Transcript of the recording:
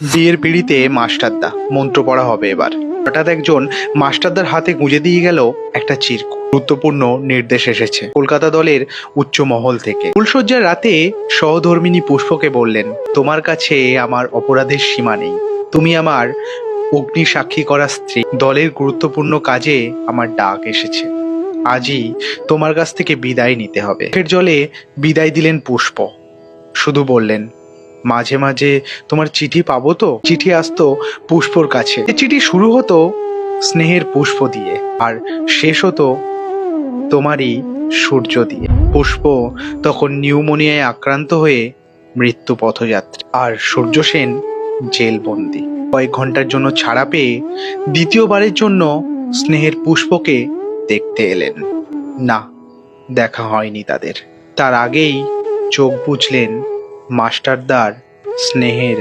বিয়ের পিড়িতে মাস্টারদা, মন্ত্র পড়া হবে এবার। হঠাৎ একজন মাস্টারদার হাতে গুঁজে দিয়ে গেল একটা চিরকুট। গুরুত্বপূর্ণ নির্দেশ এসেছে কলকাতা দলের উচ্চ মহল থেকে। ফুলসজ্জার রাতে সহধর্মিনী পুষ্পকে বললেন, তোমার কাছে আমার অপরাধের সীমা নেই। তুমি আমার অগ্নি সাক্ষী করা স্ত্রী। দলের গুরুত্বপূর্ণ কাজে আমার ডাক এসেছে। আজই তোমার কাছ থেকে বিদায় নিতে হবে। জলে বিদায় দিলেন পুষ্প। শুধু বললেন মাঝে মাঝে তোমার চিঠি পাবো তো? চিঠি আসতো পুষ্পর কাছে। চিঠি শুরু হতো স্নেহের পুষ্প দিয়ে আর শেষ হতো তোমারই সূর্য দিয়ে। পুষ্প তখন নিউমোনিয়ায় আক্রান্ত হয়ে মৃত্যু পথযাত্রী আর সূর্য সেন জেলবন্দি। কয়েক ঘণ্টার জন্য ছাড়া পেয়ে দ্বিতীয়বারের জন্য স্নেহের পুষ্পকে দেখতে এলেন। না, দেখা হয়নি তাদের। তার আগেই চোখ বুঝলেন মাস্টারদার স্নেহের